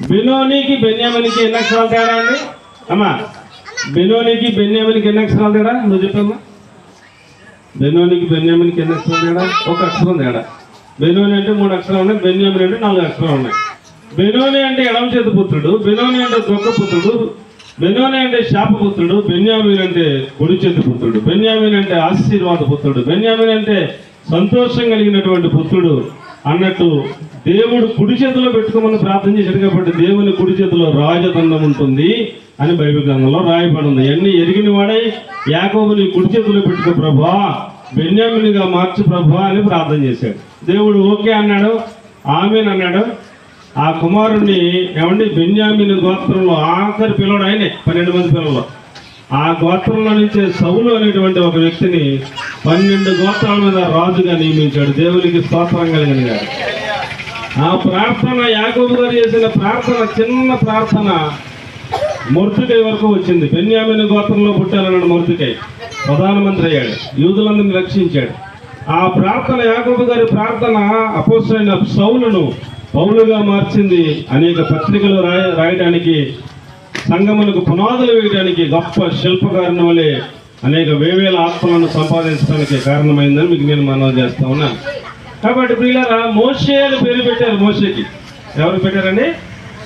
బెనోనికి బెన్యామినికి ఎన్ని అక్షరాలు తేడా అండి? అమ్మా బెనోనికి బెన్యామినికి ఎన్ని అక్షరాలు తేడా? నువ్వు చెప్పమ్మా. బెనోనికి బెన్యామినికి ఎన్ని అక్షరాలు తేడా? ఒక అక్షరం తేడా. బెనోని అంటే మూడు అక్షరాలు ఉన్నాయి బెన్యామిన్ అంటే నాలుగు అక్షరాలు ఉన్నాయి. బెనోని అంటే ఎడమ చేతి పుత్రుడు బెనోని అంటే దొక్క పుత్రుడు బెనోని అంటే శాపపుత్రుడు బెన్యామిన్ అంటే కుడి చేతి పుత్రుడు బెన్యామిన్ అంటే ఆశీర్వాద పుత్రుడు బెన్యామిన్ అంటే సంతోషం కలిగినటువంటి పుత్రుడు అన్నట్టు దేవుడు కుడి చేతిలో పెట్టుకోమని ప్రార్థన చేశాడు కాబట్టి దేవుని కుడి చేతిలో రాజదండం ఉంటుంది అని బైబిల్ గ్రంథంలో రాయబడి ఉంది. అన్ని ఎరిగిన వాడై యాకోబుని కుడి చేతిలో పెట్టుకో ప్రభా బెన్యామినిగా మార్చు ప్రభా అని ప్రార్థన చేశాడు. దేవుడు ఓకే అన్నాడు ఆమెన్ అన్నాడు. ఆ కుమారుణ్ణి ఏమండి బెన్యామిని గోత్రంలో ఆఖరి పిల్లడు ఆయనే పన్నెండు మంది పిల్లలు. ఆ గోత్రంలో నుంచే సౌలు అనేటువంటి ఒక వ్యక్తిని పన్నెండు గోత్రాల మీద రాజుగా నియమించాడు. దేవునికి స్తోత్రం కలిగిన గారు ఆ ప్రార్థన యాగోబు గారు చేసిన ప్రార్థన చిన్న ప్రార్థన మొర్తుకై వరకు వచ్చింది. బెన్యామిన గోత్రంలో పుట్టాలన్నాడు మృతుకై ప్రధానమంత్రి అయ్యాడు. యూదులందరిని రక్షించాడు. ఆ ప్రార్థన యాగోబు గారి ప్రార్థన అపోసైన సౌలును పౌలుగా మార్చింది. అనేక పత్రికలు రాయ రాయడానికి సంగములకు పునాదులు వేయడానికి గొప్ప శిల్పకారుని వలె అనేక వేవేల ఆత్మలను సంపాదించడానికి కారణమైందని మీకు నేను మనవి చేస్తా ఉన్నాను కాబట్టి ప్రియులారా మోషే అని పేరు పెట్టారు మోషేకి. ఎవరు పెట్టారండి?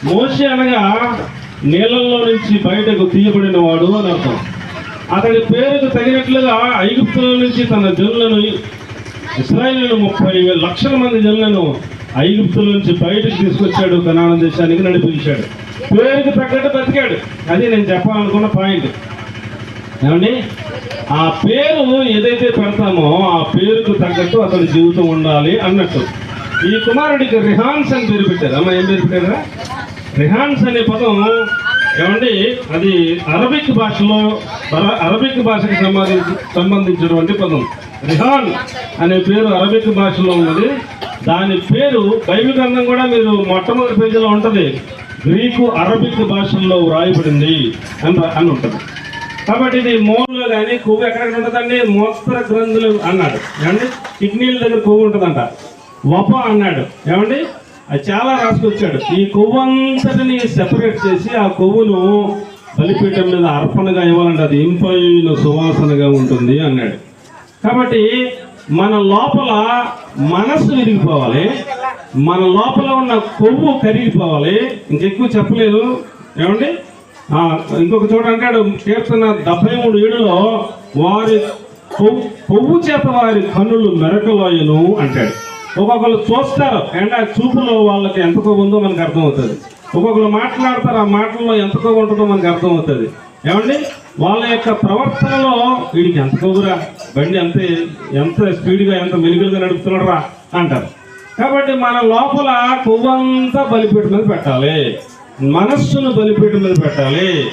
మోసే అనగా నీళ్ళల్లో నుంచి బయటకు తీయబడిన వాడు అని అర్థం. అతడి పేరుకు తగినట్లుగా ఐగుప్తుల నుంచి తన జనులను ఇస్రాయిల్ ముప్పై వేల లక్షల మంది జనులను ఐగుప్తుల నుంచి బయటకు తీసుకొచ్చాడు కనాన దేశానికి నడిపించాడు. పేరుకు తగ్గట్టు బతికాడు. అది నేను చెప్పాలనుకున్న పాయింట్ ఏమండి? ఆ పేరు ఏదైతే పెడతామో ఆ పేరుకు తగ్గట్టు అతని జీవితం ఉండాలి అన్నట్టు. ఈ కుమారుడికి రిహాన్స్ అని పేరు పెట్టారు. అమ్మ ఏం పేరు పెట్టారా? రిహాన్స్ అనే పదం ఏమండి? అది అరబిక్ భాషలో అర- అరబిక్ భాషకు సంబంధించి సంబంధించినటువంటి పదం. రిహాన్ అనే పేరు అరబిక్ భాషలో ఉన్నది. దాని పేరు బైబిల్ గ్రంథం కూడా మీరు మొట్టమొదటి పేజీలో ఉంటుంది. గ్రీకు అరబిక్ భాషల్లో వ్రాయబడింది అని అని ఉంటుంది. కాబట్టి ఇది మోలో కానీ కొవ్వు ఎక్కడెక్కడ ఉంటుందండి? మోస్తర గ్రంథులు అన్నాడు. ఏమండి? కిడ్నీల దగ్గర కొవ్వు ఉంటుందంట. వప అన్నాడు. ఏమండి? అది చాలా రాసుకొచ్చాడు ఈ కొవ్వు అంతటిని సెపరేట్ చేసి ఆ కొవ్వును బలిపీఠం మీద అర్పణగా ఇవ్వాలంటే అది ఇంపైన సువాసనగా ఉంటుంది అన్నాడు. కాబట్టి మన లోపల మనస్సు విరిగిపోవాలి. మన లోపల ఉన్న కొవ్వు కరిగిపోవాలి. ఇంకెక్కువ చెప్పలేదు. ఏమండి? ఇంకొక చోట అంటాడు కీర్తన డెబ్బై మూడు ఏడులో వారి కొవ్వు కొవ్వు చేత వారి కన్నులు మెరకలోయను అంటాడు. ఒక్కొక్కరు చూస్తారు అంటే ఆ చూపులో వాళ్ళకి ఎంత కొవ్వు ఉందో మనకు అర్థమవుతుంది. ఒక్కొక్కరు మాట్లాడతారు ఆ మాటల్లో ఎంత కొవ్వు ఉంటుందో మనకు అర్థమవుతుంది. ఏమండి? వాళ్ళ యొక్క ప్రవర్తనలో వీడికి ఎంత కొవ్వురా బండి ఎంత ఎంత స్పీడ్గా ఎంత మెలుగులుగా నడుపుతున్నాడు రా అంటారు. కాబట్టి మన లోపల కొవ్వంతా బలిపీఠం మీద పెట్టాలి. మనస్సును బలిపీఠం మీద పెట్టాలి.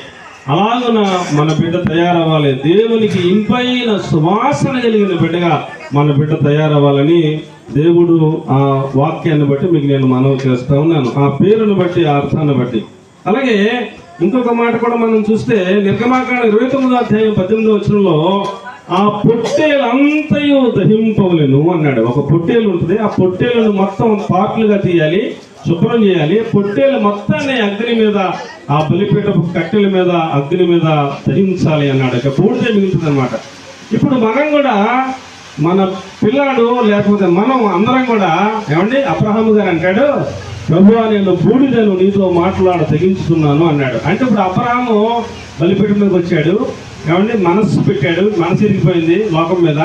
అలాగున మన బిడ్డ తయారవ్వాలి. దేవునికి ఇంపైన సువాసన కలిగిన బిడ్డగా మన బిడ్డ తయారవ్వాలని దేవుడు ఆ వాక్యాన్ని బట్టి మీకు నేను మనవి చేస్తా ఉన్నాను. ఆ పేరును బట్టి ఆ అర్థాన్ని బట్టి. అలాగే ఇంకొక మాట కూడా మనం చూస్తే నిర్గమాకాండ ఇరవై తొమ్మిదో అధ్యాయం పద్దెనిమిదో వచనంలో ఆ పొట్టేలంతయు దహింపవలను అన్నాడు. ఒక పొట్టేలు ఉంటుంది. ఆ పొట్టేలను మొత్తం పార్ట్లుగా తీయాలి. శుభ్రం చేయాలి. పొట్టేలు మొత్తాన్ని అగ్ని మీద ఆ బలిపీఠపు కట్టెల మీద అగ్ని మీద దహించాలి అన్నాడు. ఇక బూడిదే మిగులుతుంది అనమాట ఇప్పుడు మనం కూడా మన పిల్లాడు లేకపోతే మనం అందరం కూడా ఏమండి? అబ్రహాము గారు అంటాడు ప్రభు నేను బూడిదను నీతో మాట్లాడ తెగించుతున్నాను అన్నాడు. అంటే ఇప్పుడు అబ్రహాము బలిపీఠం మీదకి వచ్చాడు. ఏమండి? మనస్సు పెట్టాడు. మనసు ఇరిగిపోయింది లోకం మీద.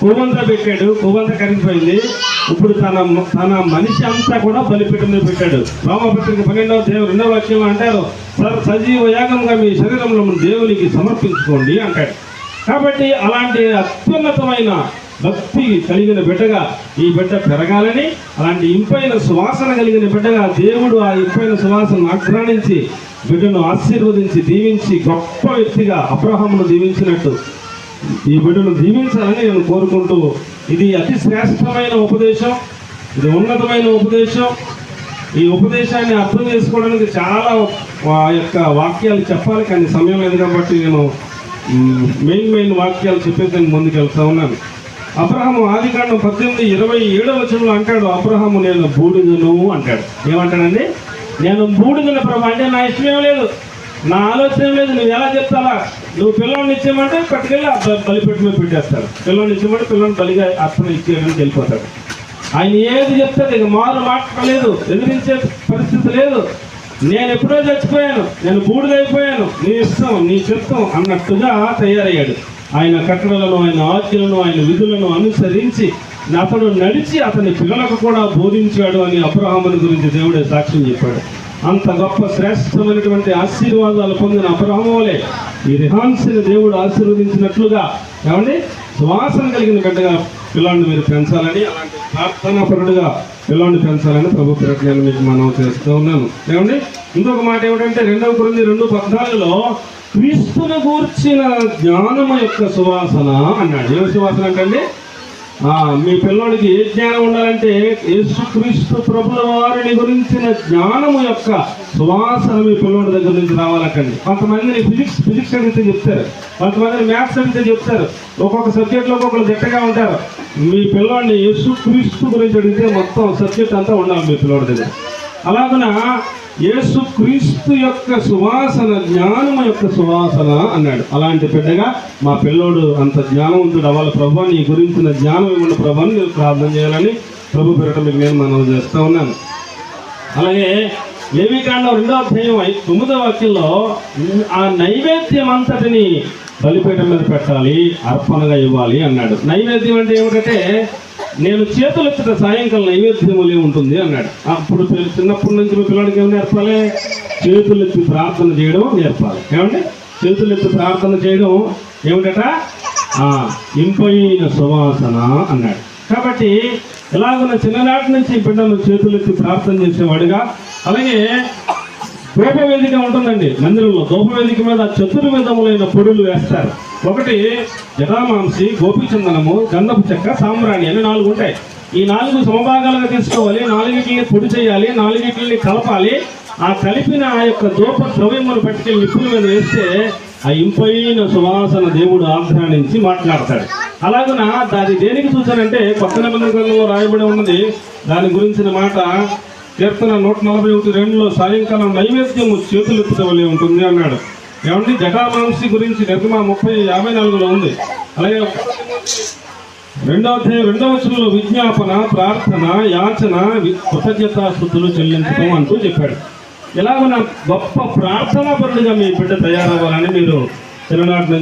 కొవ్వంతా పెట్టాడు. కొవ్వంతా కరిగిపోయింది. ఇప్పుడు తన తన మనిషి అంతా కూడా బలిపీఠం పెట్టాడు. రోమపత్రిక పన్నెండవ దేవు రెండవ వాక్యం అంటారు "సర్ సజీవ యాగంగా మీ శరీరంలో దేవునికి సమర్పించుకోండి అంటాడు. కాబట్టి అలాంటి అత్యున్నతమైన భక్తి కలిగిన బిడ్డగా ఈ బిడ్డ పెరగాలని అలాంటి ఇంపైన సువాసన కలిగిన బిడ్డగా దేవుడు ఆ ఇంపైన సువాసన ఆగ్రాణించి బిడ్డను ఆశీర్వదించి దీవించి గొప్ప వ్యక్తిగా అబ్రహమును దీవించినట్టు ఈ బిడ్డను దీవించాలని నేను కోరుకుంటూ ఇది అతి శ్రేష్టమైన ఉపదేశం ఇది ఉన్నతమైన ఉపదేశం. ఈ ఉపదేశాన్ని అర్థం చేసుకోవడానికి చాలా ఆ యొక్క వాక్యాలు చెప్పాలి కానీ సమయం లేదు కాబట్టి నేను మెయిన్ మెయిన్ వాక్యాలు చెప్పేసి నేను ముందుకు వెళ్తా ఉన్నాను. అబ్రహము ఆదికాండం పద్దెనిమిది ఇరవై ఏడవ వచనంలో అంటాడు అబ్రహము నేను బూడిదను అంటాడు. ఏమంటాడండి? నేను బూడిదను ప్రభు అంటే నా ఇష్టమేం లేదు. నా ఆలోచన లేదు. నువ్వు ఎలా చెప్తావా? నువ్వు పిల్లల్ని ఇచ్చేయమంటే పట్టుకెళ్ళి ఆ బ- మీద పెట్టేస్తాడు. పిల్లల్ని ఇచ్చేయమంటే పిల్లల్ని బలిగా అర్పణ ఇచ్చేయడానికి వెళ్ళిపోతాడు. ఆయన ఏది చెప్తాడు ఇక మారు మాట్లాడలేదు ఎదిరించే పరిస్థితి లేదు. నేను ఎప్పుడో చచ్చిపోయాను నేను బూడిదైపోయాను నీ ఇష్టం నీ చిత్తం అన్నట్టుగా తయారయ్యాడు. ఆయన కట్టడలను ఆయన ఆజ్ఞలను ఆయన విధులను అనుసరించి అతడు నడిచి అతని పిల్లలకు కూడా బోధించాడు అని అబ్రహాముని గురించి దేవుడే సాక్ష్యం చెప్పాడు. అంత గొప్ప శ్రేష్టమైనటువంటి ఆశీర్వాదాలు పొందిన అబ్రహము ఈ రిహాన్సిని దేవుడు ఆశీర్వదించినట్లుగా ఏమండి? శ్వాసన కలిగిన బిడ్డగా పిల్లాన్ని మీరు పెంచాలని అలాంటి ప్రార్థనాపరుడుగా పిల్లాన్ని పెంచాలని ప్రభు పేరట మీకు మనం చేస్తూ ఉన్నాను ఏమండి? ఇంకొక మాట ఏమిటంటే రెండవ గురించి రెండు పద్నాలుగులో క్రీస్తును గూర్చిన జ్ఞానము యొక్క సువాసన అన్నాడు. ఏ సువాసన అంటే అండి? మీ పిల్లోడికి ఏ జ్ఞానం ఉండాలంటే యేసుక్రీస్తు ప్రభుల వారిని గురించిన జ్ఞానము యొక్క సువాసన మీ పిల్లోడి దగ్గర నుంచి రావాలకండి. కొంతమందిని ఫిజిక్స్ ఫిజిక్స్ అడిగితే చెప్తారు. కొంతమందిని మ్యాథ్స్ అడిగితే చెప్తారు. ఒక్కొక్క సబ్జెక్ట్లో ఒక్కొక్కరు దిట్టగా ఉంటారు. మీ పిల్లోడిని యేసుక్రీస్తు గురించి అడిగితే మొత్తం సబ్జెక్ట్ అంతా ఉండాలి మీ పిల్లోడి దగ్గర. అలాగున యేసు క్రీస్తు యొక్క సువాసన జ్ఞానం యొక్క సువాసన అన్నాడు. అలాంటి పెద్దగా మా పిల్లోడు అంత జ్ఞానవంతుడు అవ్వాలి ప్రభా నీ గురించిన జ్ఞానం ఇవ్వండి ప్రభాని నేను ప్రార్థన చేయాలని ప్రభు పేరట మీకు నేను మనం చేస్తూ ఉన్నాను. అలాగే లేవికాండం రెండో అధ్యాయం ఐ- తొమ్మిదో వాక్యంలో ఆ నైవేద్యం అంతటిని బలిపీఠం మీద పెట్టాలి అర్పణగా ఇవ్వాలి అన్నాడు. నైవేద్యం అంటే ఏమిటంటే నేను చేతులెత్తిన సాయంకాలం నైవేద్యములే ఉంటుంది అన్నాడు. అప్పుడు చిన్నప్పటి నుంచి మీ పిల్లడికి ఏమి నేర్పాలి? చేతులెత్తి ప్రార్థన చేయడం నేర్పాలి. ఏమండి? చేతులెత్తి ప్రార్థన చేయడం ఏమిటట? ఇంపైన సువాసన అన్నాడు. కాబట్టి ఇలాగున్న చిన్ననాటి నుంచి ఈ బిడ్డలు చేతులెత్తి ప్రార్థన చేసేవాడుగా. అలాగే ధూపవేదిక ఉంటుందండి మందిరంలో. ధూపవేదిక మీద చతుర్విధములైన పొడులు వేస్తారు. ఒకటి జటామాంసి గోపిచందనము గంధపు చెక్క సాంబ్రాణి అని నాలుగు ఉంటాయి. ఈ నాలుగు సమభాగాలుగా తీసుకోవాలి. నాలుగిటిని పొడి చేయాలి. నాలుగిటిని కలపాలి. ఆ కలిపిన ఆ యొక్క దూప ద్రవ్యమును పట్టుకెళ్ళి నిప్పుల మీద వేస్తే ఆ ఇంపైన సువాసన దేవుడు ఆహ్వానించి మాట్లాడతాడు. అలాగున దాని దేనికి చూశానంటే కొత్త నిబంధనలో రాయబడి ఉన్నది. దాని గురించిన మాట కీర్తన నూట నలభై ఒకటి రెండులో సాయంకాలం నైవేద్యము చేతులు ఎత్తుటవలే ఉంటుంది అన్నాడు. ఏమండి? జటామాంసి గురించి నిర్గమ ముప్పై యాభై నాలుగులో ఉంది. అలాగే రెండవ రెండవ వచనంలో విజ్ఞాపన ప్రార్థన యాచన వి- కృతజ్ఞతాస్థుతులు చెల్లించడం అంటూ చెప్పాడు. ఇలాగ గొప్ప ప్రార్థనా పరుడిగా మీ బిడ్డ తయారవ్వాలని మీరు చిన్ననాటి